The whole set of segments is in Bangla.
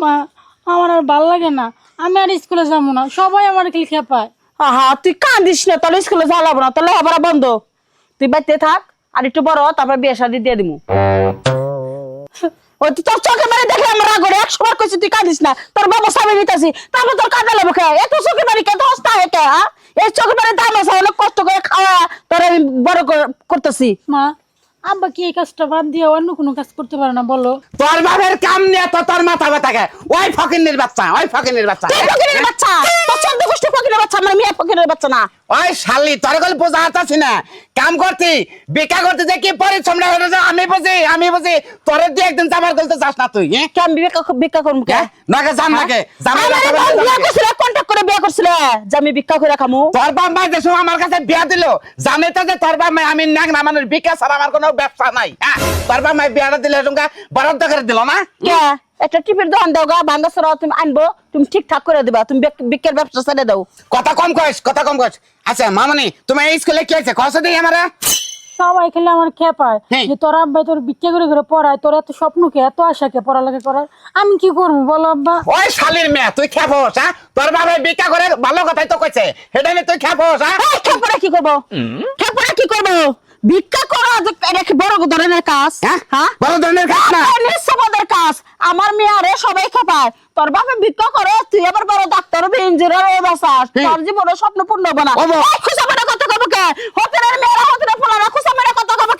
মা আমার আর ভালো লাগে না। আমি আর স্কুলে যাব না সবাই আমার খেলে খেপায়। আহা তুই কান্দিস না তাহলে স্কুলে জ্বালাবো না তাহলে আবার বন্ধ। তুই বাড়িতে থাক আর একটু বড় তারপর বিয়ে শাদি দিয়ে দিমু। ওই তুই তোর চোখে মারি দেখে আমার রাগ করে একশো বার কইছি তুই কাঁদিস না তোর বাবা স্বামী নিতেছি তারপর তোর কাঁদা লাগবে কে? এত চোখে মারি কে দোস্ত হয় কে হ্যাঁ এই চোখে মারি দাম আছে অনেক কষ্ট করে খাওয়া তোর আমি বড় কর- করতেছি। মা আব্বা কি এই কাজটা বাদ দিয়ে অন্য কোনো কাজ করতে পারে না বলো। তোর বাবার কাম নিয়ে তো তোর মাথা ব্যথা খায় ওই ফকিনের বাচ্চা ওই ফকিনের বাচ্চা। তুই ফকিরের বাচ্চা? তোর চোদ্দ গোষ্ঠী বাচ্চা আমার মেয়ে ফকিরের বাচ্চা না। ওই শালি তোর গল বোঝা হাতাছি না? কাম করতি বিকা করতে যে কি পরিশ্রম না হলো আমি বুঝি আমি বুঝি তোর দিয়ে একদিন জামার গলতে যাস না তুই হ্যাঁ? কে আমি বিবেকা ভিক্ষা করব কে? হ্যাঁ? জাম করে বিয়ে করছিল? যে আমি ভিক্ষা করে খামু। তোর বাপ মাই দেশে আমার কাছে বিয়া দিল জানে তো যে তোর বাপ আমি নাক না মানুষ বিকাশ আর আমার কোনো ব্যবসা নাই। হ্যাঁ তোর বাপ মাই বিয়াটা দিলে সঙ্গে বরাদ্দ করে দিল না? কে? একটা টিপের দোকান দাও গা ভাঙ্গা সরা তুমি আনব তুমি ঠিকঠাক করে দিবা তুমি বিক- ব্যবসা ছেড়ে দাও। কথা কম কইস কথা কম কইস। আচ্ছা মামনি তুমি এই স্কুলে কি আছে? কষ্ট দিই আমারে। সবাই খেলে আমার খেপায় হ্যাঁ। যে তোর আব্বাই তোর ভিক্ষা করে করে পড়ায় তোর এত স্বপ্নকে এত আশাকে পড়ালেখা করার? আমি কি করব বলো আব্বা? ওই শালির মেয়ে তুই খেপোস হ্যাঁ? তোর বাবা বিকা করে ভালো কথাই তো কইছে। সেটা নিয়ে তুই খেপোস হ্যাঁ? কি করব? খেপড়া কি করব? ভিক্ষা করো বড় ধরনের কাজ হ্যাঁ? হ্যাঁ? বড় ধরনের কাজ না? কাজ। আমার মেয়ে আরে সবাই খেপায় তোর বাপে ভিক্ষা করে তুই আবার বড় ডাক্তার হবে ইঞ্জিনিয়ার হয়ে বাসাস। তোর জীবনে স্বপ্ন পূর্ণ হবে না। হব। এই খুশা মেরে কত কব কে? হোটেলের মেয়েরা হোটেলের পোলারা খুশা মেরে কত কব কে বলে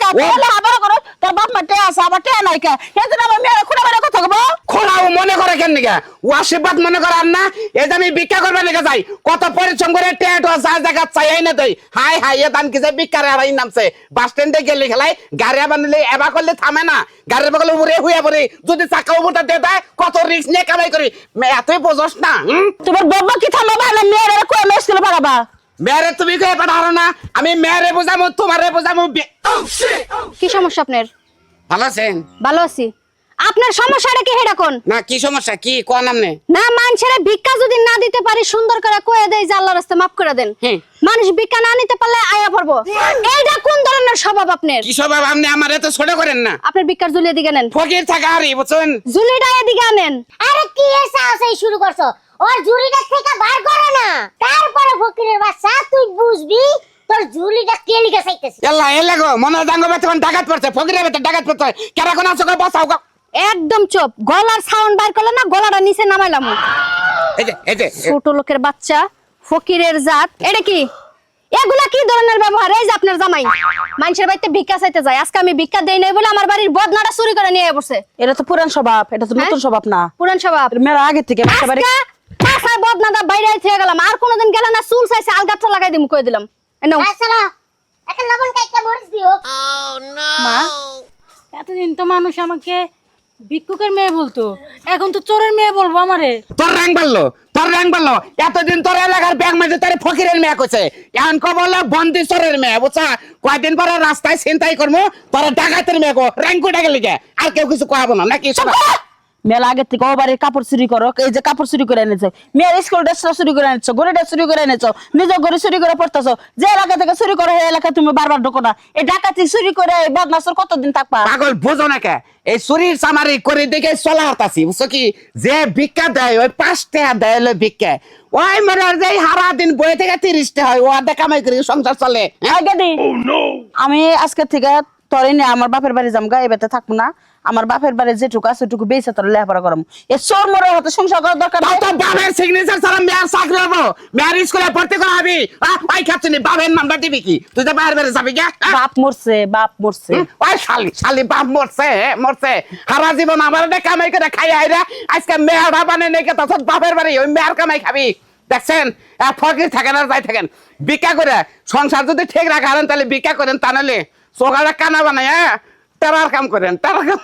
আবার করে তোর বাপ মা আছে আবার টে নাই কে? এদিন আমার মেয়েরা খুঁড়ে মেরে কত কব খোলাও মনে করে কেন নিকা ও আশীর্বাদ মনে করে আর না এই আমি ভিক্ষা করবে নিকে যাই কত পরিশ্রম করে টেট ও যা জায়গা চাই না তুই। হাই হাই এ দান কি যে ভিক্ষারে আর এই নামছে। বাস স্ট্যান্ডে গেলে খেলাই গাড়ি বানিলে এবা করলে থামে না। গাড়ির বগলে উড়ে হুইয়া পড়ে। যদি চাকা দেয় কত রিস্ক নিয়ে কামাই করি। এতই বোঝস না? তোমার বাবা কি থামাবা না মেয়েরা কই মেয়ে পাঠাবা মেয়েরে তুমি কে পাঠারো না। আমি মেয়েরে বোঝামো তোমারে বোঝামো কি সমস্যা আপনার? ভালো আছেন? ভালো আছি। আপনার সমস্যাটা কি হেডা কোন? না কি সমস্যা? কি কোন নামনে না মানুষের ভিক্ষা যদি না দিতে পারি সুন্দর করে কয়ে দেয় যে আল্লাহর রাস্তায় মাফ করে দেন। মানুষ ভিক্ষা না নিতে পারলে আয়া পড়ব। এইটা কোন ধরনের স্বভাব আপনার? কি স্বভাব? আপনি আমার এত ছোট করেন না। আপনার ভিক্ষার জুলিয়ে দিকে নেন ফকির থাকা আরই বুঝছেন জুলিটা এদিকে আনেন। আরে কি এসে আছে শুরু করছ? ওর ঝুড়িটা থেকে বার করো না। তারপরে ফকিরের বাচ্চা তুই বুঝবি তোর ঝুড়িটা কে লিখে চাইতেছি? এল্লা এল্লা গো মনে ডাঙ্গ বেতন ডাকাত পড়ছে ফকিরের বেতন ডাকাত পড়ছে। কেরা কোন আছে গো বসাও গো। একদম চুপ। গলার সাউন্ড বাইর করলে না গলাটা নিচে নামাইলাম। এই যে এই যে ছোট লোকের বাচ্চা ফকিরের জাত এটা কি? এগুলা কি ধরনের ব্যবহার? এই যে আপনার জামাই। মানুষের বাড়িতে ভিক্ষা চাইতে যায়। আজকে আমি ভিক্ষা দেই নাই বলে আমার বাড়ির বদনাটা চুরি করে নিয়ে পড়ছে। এটা তো পুরান স্বভাব এটা তো নতুন হ্যাঁ? স্বভাব না। পুরান স্বভাব। মেয়েরা আগে থেকে বাইরে থেকে গেলাম। আর কোনোদিন গেলে না চুল চাইছে আলগাটা লাগাই দিম কই দিলাম। এই নাও। একটা লবণ কাইটা মরিচ দিও। মা এতদিন তো মানুষ আমাকে ভিক্ষুকের মেয়ে বলতো এখন তো চোরের মেয়ে বলব আমারে। তোর র্যাং বাড়লো তোর র্যাং বাড়লো। এতদিন তোর এলাকার ব্যাগ মাঝে তোর ফকিরের মেয়ে কইছে। এখন কো বলল বন্দি চোরের মেয়ে বুঝছা? কয়দিন পরে রাস্তায় ছিনতাই করব তোর ডাকাতের মেয়ে কো। র্যাং কোটা গেলে আর কেউ কিছু কহাবো না নাকি? সব মেলা আগে থেকে ও বাড়ির কাপড় চুরি করো এই যে কাপড় চুরি করে এনেছো মেয়ের স্কুল ড্রেসটা চুরি করে এনেছো ড্রেস চুরি করে এনেছো নিজের ঘরে চুরি করে পড়তেছো যে এলাকা থেকে চুরি করে সেই এলাকায় তুমি বারবার ঢোকো না। এই ডাকাতি চুরি করে এই বদমাসের কতদিন থাকবা? পাগল বুঝো না কে? এই শরীর সামারি করে দেখে চলা হতাছি বুঝছ কি? যে ভিক্ষা দেয় ওই পাঁচ টাকা দেয় হলো ভিক্ষা। ওই মনে হয় যে হারা দিন বই থেকে তিরিশটা হয় ও আধা কামাই করে সংসার চলে হ্যাঁ? দি আমি আজকে থেকে তোরে নিয়ে আমার বাপের বাড়ি যাম গা এবারে থাকব না। আমার বাপের বাড়ি যেটুকু আছে ওটুকু বেঁচে তোর লেখাপড়া করাম। এ চোর মোড়ে হতে সংসার করার দরকার নাই। তো বাবার সিগনেচার ছাড়া মেয়ার চাকরি হব। মেয়ার স্কুলে ভর্তি করাবি ওই খাচ্ছি বাবার নামটা দিবি কি তুই তো বাইরে বাইরে যাবি কে হ্যাঁ? বাপ মরছে বাপ মরছে। ওই শালি শালি বাপ মরছে মরছে। হারা জীবন আমার কামাই করে খাই আইরা আজকে মেয়ারা বানে নেকে তখন বাপের বাড়ি ওই মেয়ার কামাই খাবি। দেখছেন? ফকির থাকেন আর যাই থাকেন। বিকা করে সংসার যদি ঠিক রাখা তাহলে বিকা করেন তা নাহলে সকালে কানা বানায় হ্যাঁ? টেরার কাম করেন টেরার কাম